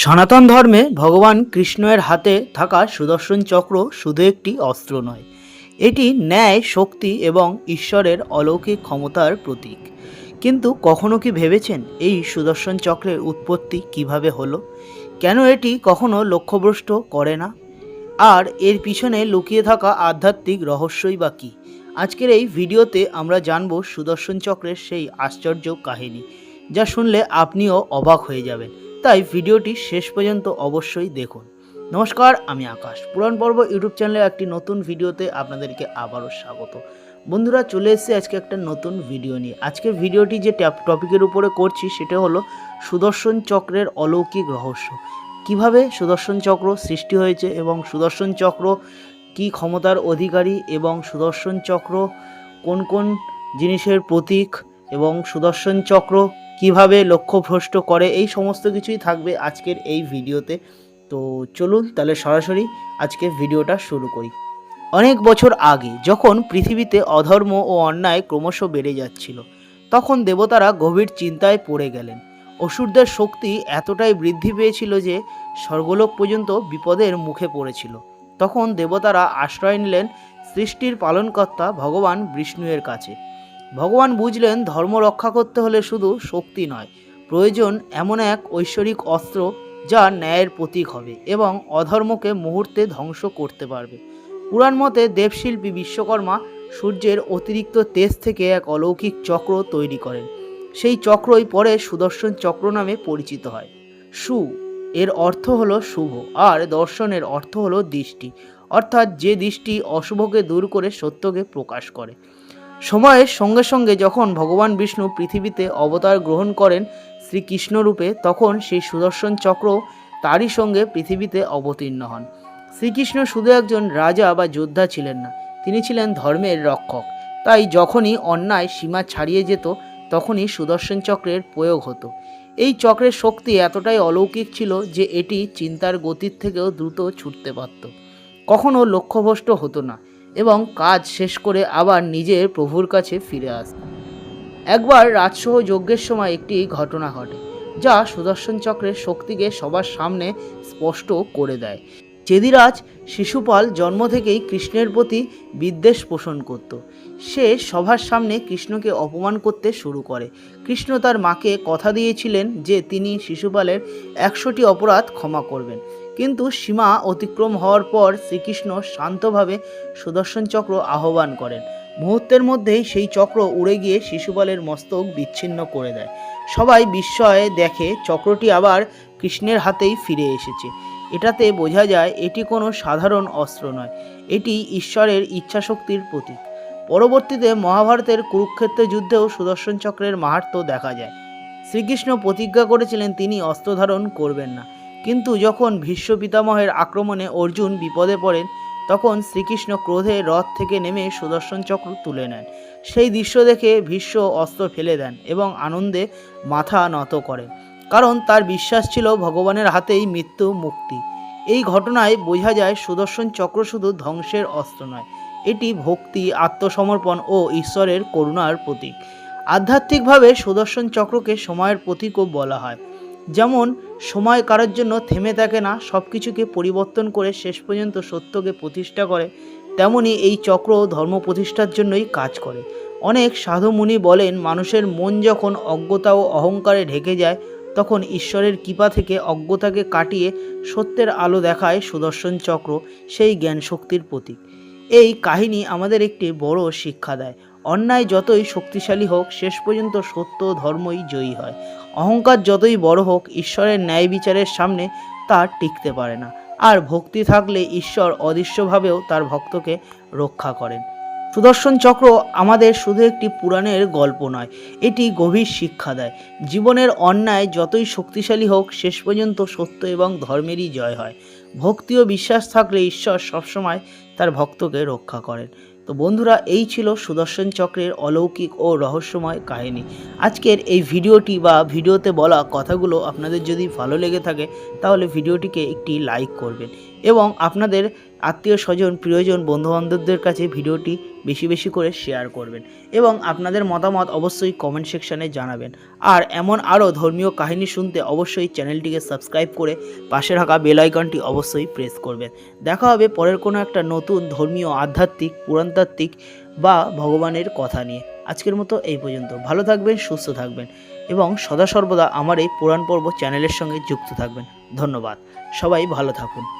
সনাতন ধর্মে ভগবান কৃষ্ণের হাতে থাকা সুদর্শন চক্র শুধু একটি অস্ত্র নয়, এটি ন্যায়, শক্তি এবং ঈশ্বরের অলৌকিক ক্ষমতার প্রতীক। কিন্তু কখনো কি ভেবেছেন এই সুদর্শন চক্রের উৎপত্তি কীভাবে হলো? কেন এটি কখনো লক্ষ্যভ্রষ্ট করে না? আর এর পিছনে লুকিয়ে থাকা আধ্যাত্মিক রহস্যই বা কী? আজকের এই ভিডিওতে আমরা জানব সুদর্শন চক্রের সেই আশ্চর্য কাহিনী, যা শুনলে আপনিও অবাক হয়ে যাবেন। তাই ভিডিওটি শেষ পর্যন্ত অবশ্যই দেখুন। নমস্কার, আমি আকাশ। পুরাণ পর্ব ইউটিউব চ্যানেলে একটি নতুন ভিডিওতে আপনাদেরকে আবারও স্বাগত। বন্ধুরা, চলে এসেছে আজকে একটা নতুন ভিডিও নিয়ে। আজকের ভিডিওটি যে টপিকের উপরে করছি, সেটা হলো সুদর্শন চক্রের অলৌকিক রহস্য। কীভাবে সুদর্শন চক্র সৃষ্টি হয়েছে এবং সুদর্শন চক্র কি ক্ষমতার অধিকারী এবং সুদর্শন চক্র কোন কোন জিনিসের প্রতীক এবং সুদর্শন চক্র কীভাবে লক্ষ্যভ্রষ্ট করে, এই সমস্ত কিছুই থাকবে আজকের এই ভিডিওতে। তো চলুন তাহলে সরাসরি আজকে ভিডিওটা শুরু করি। অনেক বছর আগে যখন পৃথিবীতে অধর্ম ও অন্যায় ক্রমশ বেড়ে যাচ্ছিল, তখন দেবতারা গভীর চিন্তায় পড়ে গেলেন। অসুরদের শক্তি এতটাই বৃদ্ধি পেয়েছিল যে স্বর্গলোক পর্যন্ত বিপদের মুখে পড়েছিল। তখন দেবতারা আশ্রয় নিলেন সৃষ্টির পালনকর্তা ভগবান বিষ্ণুয়ের কাছে। ভগবান বুঝলেন ধর্ম রক্ষা করতে হলে শুধু শক্তি নয়, প্রয়োজন এমন এক ঐশ্বরিক অস্ত্র যা ন্যায়ের প্রতীক হবে এবং অধর্মকে মুহূর্তে ধ্বংস করতে পারবে। পুরাণ মতে দেবশিল্পী বিশ্বকর্মা সূর্যের অতিরিক্ত তেজ থেকে এক অলৌকিক চক্র তৈরি করেন। সেই চক্রই পরে সুদর্শন চক্র নামে পরিচিত হয়। সু, এর অর্থ হলো শুভ, আর দর্শনের অর্থ হলো দৃষ্টি, অর্থাৎ যে দৃষ্টি অশুভকে দূর করে সত্যকে প্রকাশ করে। সময়ের সঙ্গে সঙ্গে যখন ভগবান বিষ্ণু পৃথিবীতে অবতার গ্রহণ করেন শ্রীকৃষ্ণ রূপে, তখন সেই সুদর্শন চক্র তারই সঙ্গে পৃথিবীতে অবতীর্ণ হন। শ্রীকৃষ্ণ শুধু একজন রাজা বা যোদ্ধা ছিলেন না, তিনি ছিলেন ধর্মের রক্ষক। তাই যখনই অন্যায় সীমা ছাড়িয়ে যেত, তখনই সুদর্শন চক্রের প্রয়োগ হতো। এই চক্রের শক্তি এতটাই অলৌকিক ছিল যে এটি চিন্তার গতির থেকেও দ্রুত ছুটতে পারত। কখনও লক্ষ্যভ্রষ্ট হতো না। এবং কাজ শেষ করে আবার নিজের প্রভুর কাছে ফিরে আসত একবার রাজসহ যজ্ঞের সময় একটি ঘটনা ঘটে, যা সুদর্শন চক্রের শক্তিকে সবার সামনে স্পষ্ট করে দেয়। চেদিরাজ শিশুপাল জন্ম থেকেই কৃষ্ণের প্রতি বিদ্বেষ পোষণ করত। সে সবার সামনে কৃষ্ণকে অপমান করতে শুরু করে। কৃষ্ণ তার মাকে কথা দিয়েছিলেন যে তিনি শিশুপালের একশোটি অপরাধ ক্ষমা করবেন। কিন্তু সীমা অতিক্রম হওয়ার পর শ্রীকৃষ্ণ শান্তভাবে সুদর্শন চক্র আহ্বান করেন। মুহূর্তের মধ্যেই সেই চক্র উড়ে গিয়ে শিশুপালের মস্তক বিচ্ছিন্ন করে দেয়। সবাই বিস্ময়ে দেখে চক্রটি আবার কৃষ্ণের হাতেই ফিরে এসেছে। এটাতে বোঝা যায় এটি কোনো সাধারণ অস্ত্র নয়, এটি ঈশ্বরের ইচ্ছাশক্তির প্রতীক। পরবর্তীতে মহাভারতের কুরুক্ষেত্র যুদ্ধেও সুদর্শন চক্রের মাহাত্ম্য দেখা যায়। শ্রীকৃষ্ণ প্রতিজ্ঞা করেছিলেন তিনি অস্ত্র ধারণ করবেন না। কিন্তু যখন ভীষ্ম পিতামহের আক্রমণে অর্জুন বিপদে পড়েন, তখন শ্রীকৃষ্ণ ক্রোধে রথ থেকে নেমে সুদর্শন চক্র তুলে নেন। সেই দৃশ্য দেখে ভীষ্ম অস্ত্র ফেলে দেন এবং আনন্দে মাথা নত করেন। কারণ তার বিশ্বাস ছিল ভগবানের হাতেই মৃত্যু মুক্তি। এই ঘটনায় বোঝা যায় সুদর্শন চক্র শুধু ধ্বংসের অস্ত্র নয়, এটি ভক্তি, আত্মসমর্পণ ও ঈশ্বরের করুণার প্রতীক। আধ্যাত্মিকভাবে সুদর্শন চক্রকে সময়ের প্রতীকও বলা হয়। যেমন, সময় কারোর জন্য থেমে থাকে না সব কিছুকে পরিবর্তন করে শেষ পর্যন্ত সত্যকে প্রতিষ্ঠা করে, তেমনি এই চক্র ধর্ম প্রতিষ্ঠার জন্যই কাজ করে। অনেক সাধু মুনি বলেন, মানুষের মন যখন অজ্ঞতা ও অহংকারে ঢেকে যায়, তখন ঈশ্বরের কৃপা থেকে অজ্ঞতাকে কাটিয়ে সত্যের আলো দেখায় সুদর্শন চক্র, সেই জ্ঞান শক্তির প্রতীক। এই কাহিনী আমাদের একটি বড় শিক্ষা দেয়। অন্যায় যতই শক্তিশালী হোক, শেষ পর্যন্ত সত্য ধর্মই জয়ী হয়। অহংকার যতই বড় হোক, ঈশ্বরের ন্যায় বিচারের সামনে তা টিকতে পারে না। আর ভক্তি থাকলে ঈশ্বর অদৃশ্যভাবেও তার ভক্তকে রক্ষা করেন। সুদর্শন চক্র আমাদের শুধু একটি পুরাণের গল্প নয়, এটি গভীর শিক্ষা দেয়। জীবনের অন্যায় যতই শক্তিশালী হোক, শেষ পর্যন্ত সত্য এবং ধর্মেরই জয় হয়। ভক্তি ও বিশ্বাস থাকলে ঈশ্বর সবসময় তার ভক্তকে রক্ষা করেন। তো বন্ধুরা, এই ছিল সুদর্শন চক্রের অলৌকিক ও রহস্যময় কাহিনী। আজকের এই ভিডিওটি বা ভিডিওতে বলা কথাগুলো আপনাদের যদি ভালো লেগে থাকে, তাহলে ভিডিওটিকে একটি লাইক করবেন এবং আপনাদের আত্মীয় স্বজন, প্রিয়জন, বন্ধুবান্ধবদের কাছে ভিডিওটি বেশি বেশি করে শেয়ার করবেন এবং আপনাদের মতামত অবশ্যই কমেন্ট সেকশানে জানাবেন। আর এমন আরও ধর্মীয় কাহিনী শুনতে অবশ্যই চ্যানেলটিকে সাবস্ক্রাইব করে পাশে থাকা বেল আইকনটি অবশ্যই প্রেস করবেন। দেখা হবে পরের কোনো একটা নতুন ধর্মীয় আধ্যাত্মিক, পুরাণতাত্ত্বিক বা ভগবানের কথা নিয়ে। আজকের মতো এই পর্যন্ত। ভালো থাকবেন, সুস্থ থাকবেন এবং সদা সর্বদা আমার এই পুরাণ পর্ব চ্যানেলের সঙ্গে যুক্ত থাকবেন। ধন্যবাদ। সবাই ভালো থাকুন।